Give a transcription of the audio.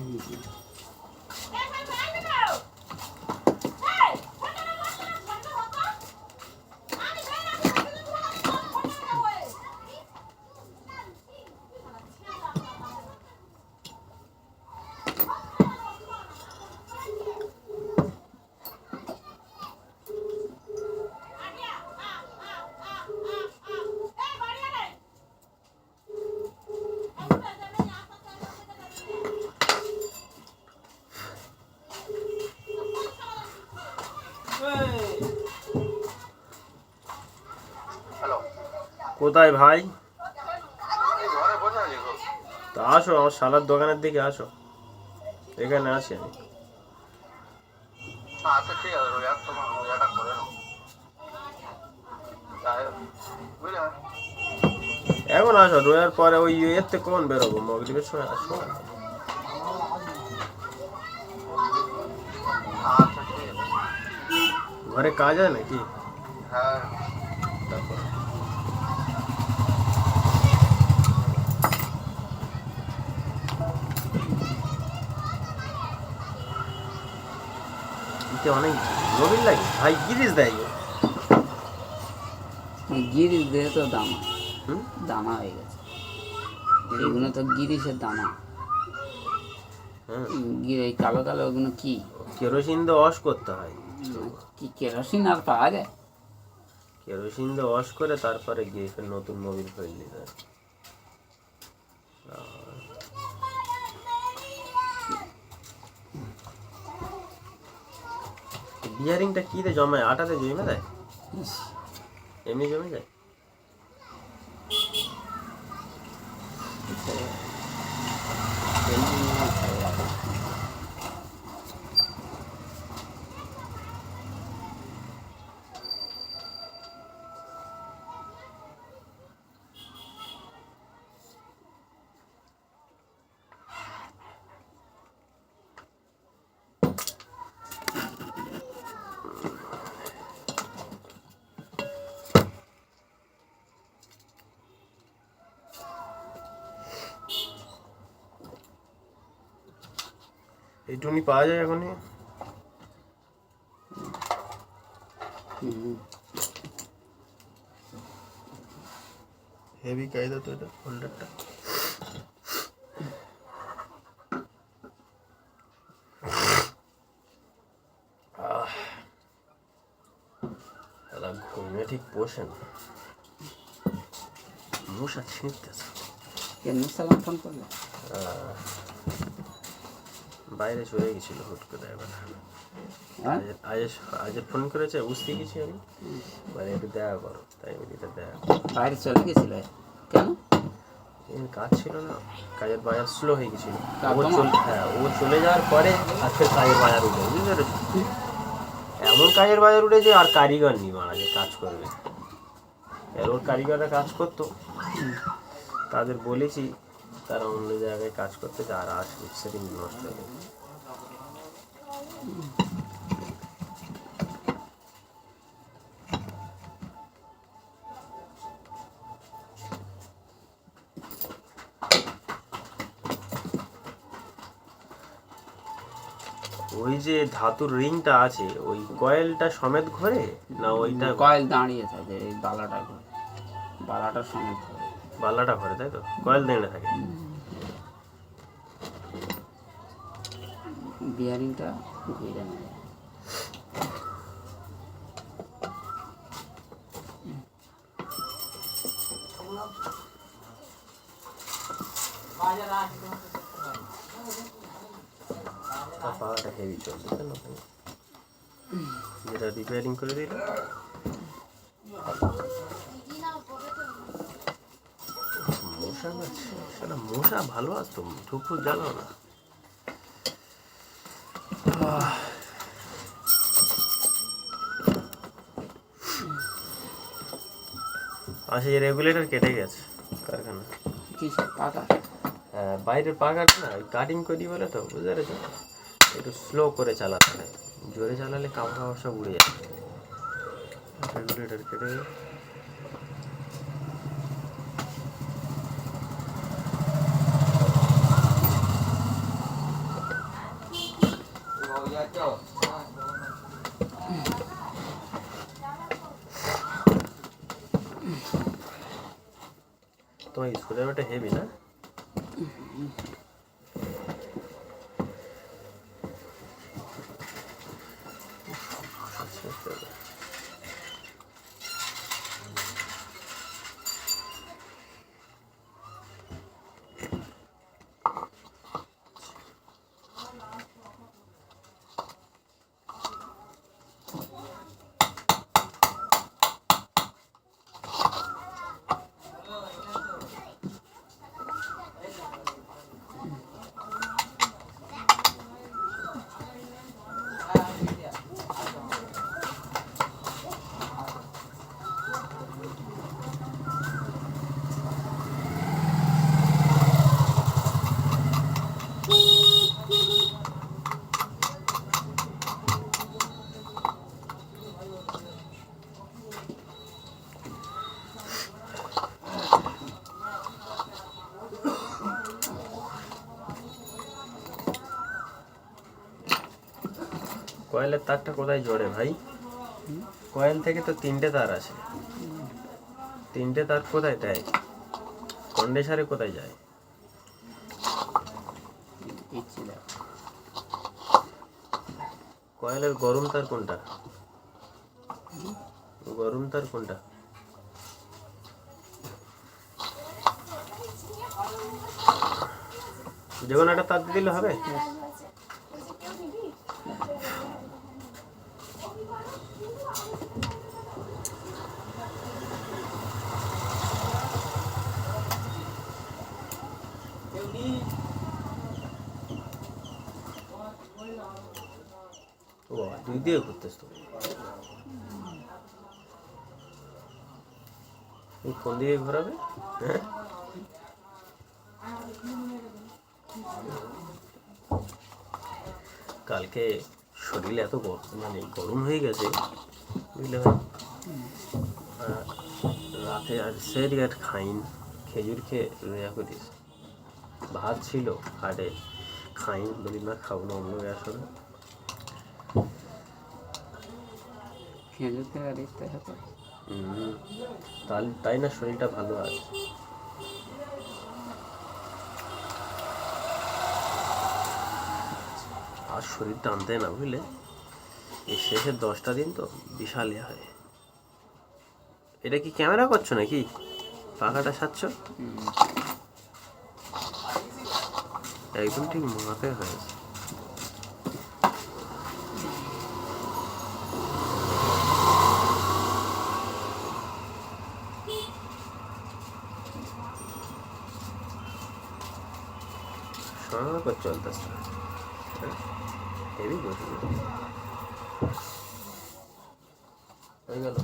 Şimdi izleyelim. কোথায় ভাই। তা আসো আমার শালার দোকানের দিকে আসো। এখানে আছি আমি। আচ্ছা এখন আসো রোয়ার পরে ওই এতে কোন বেরোবো? মগরিবের সময় আসো। আচ্ছা ঘরে কাজ হয় নাকি? হ্যাঁ। তারপর। এতে অনেক নবীন লাগে। ভাই গিরিশ দেয়। গিরিশ দিয়ে তো দানা হুম? দানা হয়ে গেছে। এগুলো তো গিরিশের দানা হ্যাঁ। এই কালো কালো ওগুলো কি? কেরোসিন দিয়ে ওয়াশ করতে হয়। কি কেরোসিন আর পাওয়া যায়? কেরোসিন দিয়ে ওয়াশ করে তারপরে গিয়ে নতুন মোবিল ফেল দিতে হয়। বিয়ারিংটা কি রে জমায়? আটাতে জমে দেয় ইস, এমনি জমে যায়। এই টুনি পাওয়া যায় এখনই। হেভি কায়দা তো এটা হোল্ডারটা ঘুমিয়ে ঠিক পোষে না। মশা ছিঁড়তেছে। কেন সালাম ফোন করলে? বাইরে চলে গেছিল হুট করে এবার। হ্যাঁ? আজ আজ ফোন করেছে বুঝতে গেছি আমি মানে একটু দেখা করো তাই আমি এটা দেখা বাইরে চলে গেছিলে? কেন? এর কাজ ছিল না কাজের বাজার স্লো হয়ে গেছিল। ও চলে হ্যাঁ ও চলে যাওয়ার পরে আজকে কাজের বাজার উঠে বুঝতে পেরেছ? এমন কাজের বাজার উঠেছে আর কারিগর নেই মারা যে কাজ করবে। আর ওর কারিগররা কাজ করতো। তাদের বলেছি তারা অন্য জায়গায় কাজ করতে আর আসবে সেদিন নষ্ট হয়ে ওই যে ধাতুর রিংটা আছে, ওই কয়েলটা সমেত ঘরে না ওইটা কয়েল দাঁড়িয়ে থাকে, এই বালাটা বালাটার সঙ্গে ধরে। বাল্লাটা ভরে তাই তো? কয়েল দেড়ে থাকে। বিয়ারিংটা ঘুরে তার পাওয়াটা হেভি চলছে যেটা রিপেয়ারিং করে দিল। মশা না সেটা মশা ভালো আসতো ধুপুর জ্বালাও না আচ্ছা এই রেগুলেটর কেটে গেছে কারখানা। পাকা? হ্যাঁ, বাইরের পাখাটা না কাটিং করি বলে তো বুঝতে পেরেছ? একটু স্লো করে চালাতে হয়। জোরে চালালে কাপড় কাপড় সব উড়ে যায়। রেগুলেটর কেটে গেছে। স্কুলের ওটা হেভি না কয়েলের তারটা কোথায় জোরে ভাই? কয়েল থেকে তো তিনটে তার আছে তিনটে তার কোথায় দেয়? কন্ডেন্সারে কোথায় যায়? কয়েলের গরম তার কোনটা? গরম তার কোনটা? যে কোনো একটা তার দিলে হবে? দিয়ে কোন দিকে ঘোরাবে হ্যাঁ কালকে শরীর এত মানে গরম হয়ে গেছে, বুঝলে ভাই? রাতে আর সেরি আর খাইন, খেজুর খেয়ে রোজা করিস ভাত ছিল, হাটে খাইন, বলি না, খাব না, অন্য গ্যাস হবে। খেজুর হবে তাই না শরীরটা ভালো আছে? আর শরীর টানতে না বুঝলে এই শেষের দশটা দিন তো বিশাল হয়। এটা কি ক্যামেরা করছ নাকি? পাখাটা সারছ একদম ঠিক মাথায় হয়েছে। করে চলতেছে হেভি হয়ে গেল।